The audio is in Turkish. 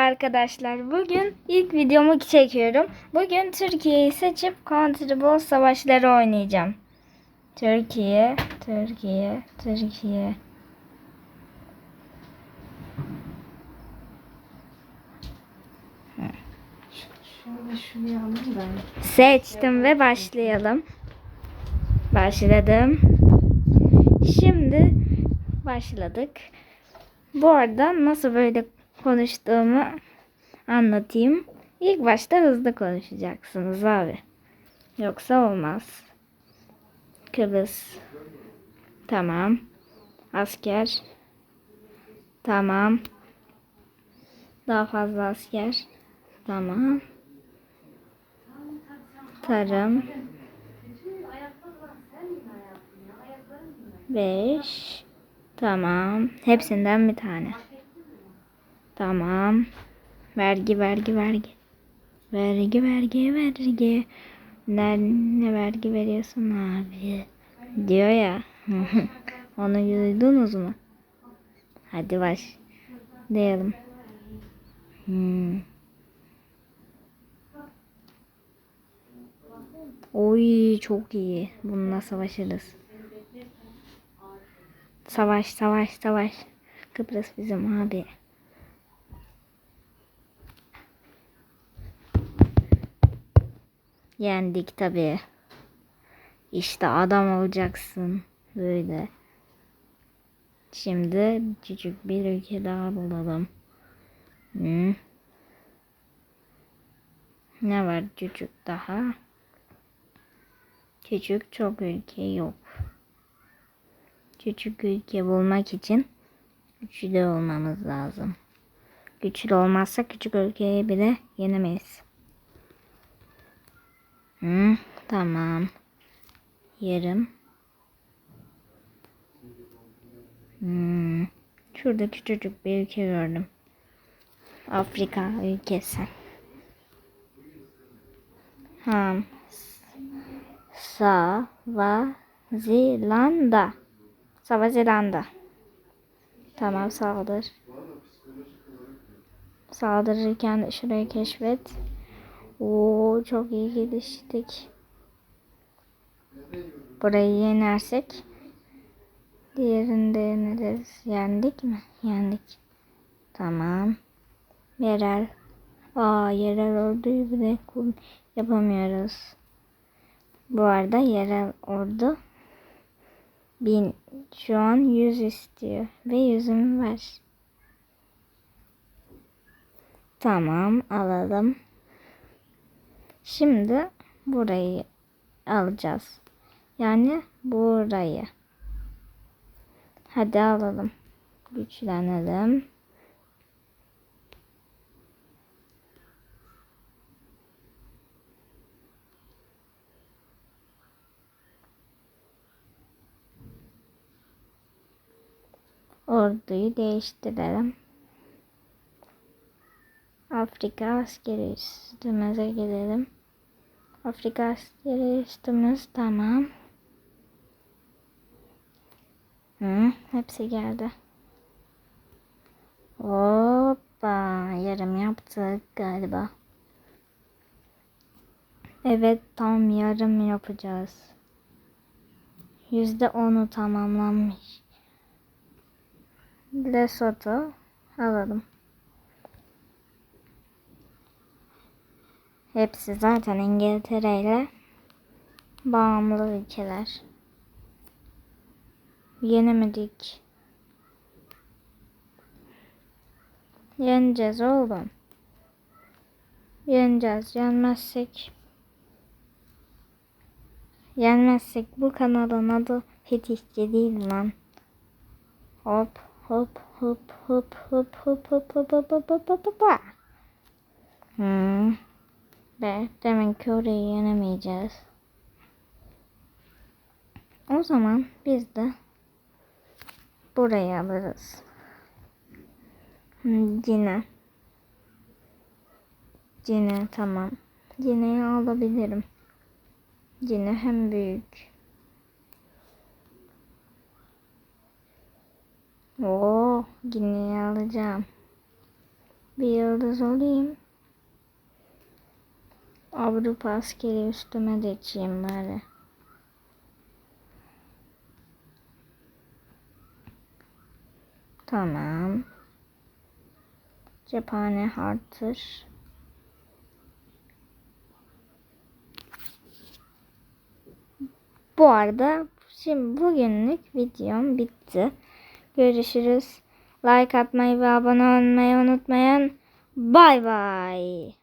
Arkadaşlar bugün ilk videomu çekiyorum. Bugün Türkiye'yi seçip Country savaşları oynayacağım. Türkiye, Türkiye, Türkiye. Alayım ben. Seçtim ve başlayalım. Başladım. Şimdi başladık. Bu arada nasıl böyle konuştuğumu anlatayım. İlk başta hızlı konuşacaksınız abi. Yoksa olmaz. Kıbrıs. Tamam. Asker. Tamam. Daha fazla asker. Tamam. Tarım. 5 Tamam. Hepsinden bir tane. Tamam. Vergi vergi vergi. Vergi vergi vergi. Ne, ne vergi veriyorsun abi? Diyor ya. Onu duydunuz mu? Hadi baş. Diyelim. Hmm. Oy çok iyi. Bununla savaşırız. Savaş savaş savaş. Kıbrıs bizim abi. Yendik tabi. İşte adam olacaksın. Böyle. Şimdi küçük bir ülke daha bulalım. Hmm. Ne var küçük daha? Küçük çok ülke yok. Küçük ülke bulmak için güçlü olmamız lazım. Güçlü olmazsa küçük ülkeyi bile yenemeyiz. Hı, tamam. Yarım. Hmm. Şurada küçücük bir ülke gördüm. Afrika ülkesi. Ham. Savazelanda. Savazelanda. Tamam saldır. Saldırırken şurayı keşfet. Oo çok iyi geliştik. Burayı yenersek diğerini de yeneriz. Yendik mi? Yendik. Tamam. Yerel. Aa yerel orduyu bile yapamıyoruz. Bu arada yerel ordu bin şu an 100 istiyor ve yüzümü ver. Tamam alalım. Şimdi burayı alacağız. Yani burayı. Hadi alalım. Güçlenelim. Orduyu değiştirelim. Afrika askeri üstümüze gidelim. Afrika askeri üstümüz tamam. Hı, hepsi geldi. Hoppa yarım yaptık galiba. Evet tam yarım yapacağız. Yüzde onu tamamlanmış. Lesotho alalım. Hepsi zaten İngiltere ile bağımlı ülkeler. Yenemedik. Yeneceğiz oğlum. Yeneceğiz. Yenmezsek Yenmezsek bu kanalın adı Fetihçi değil lan. Hop hop hop hop hop hop hop hop hop hop hop hop hop Hmm be. Demin Curry'i yenemeyeceğiz. O zaman biz de buraya alırız. Cine. Cine tamam. Cine'yi alabilirim. Cine hem büyük. Oo, Cine'yi alacağım. Bir yıldız olayım. Avrupa askeri üstüme de içeyim bari. Tamam. Cephane hartır. Bu arada şimdi bugünlük videom bitti. Görüşürüz. Like atmayı ve abone olmayı unutmayın. Bay bay.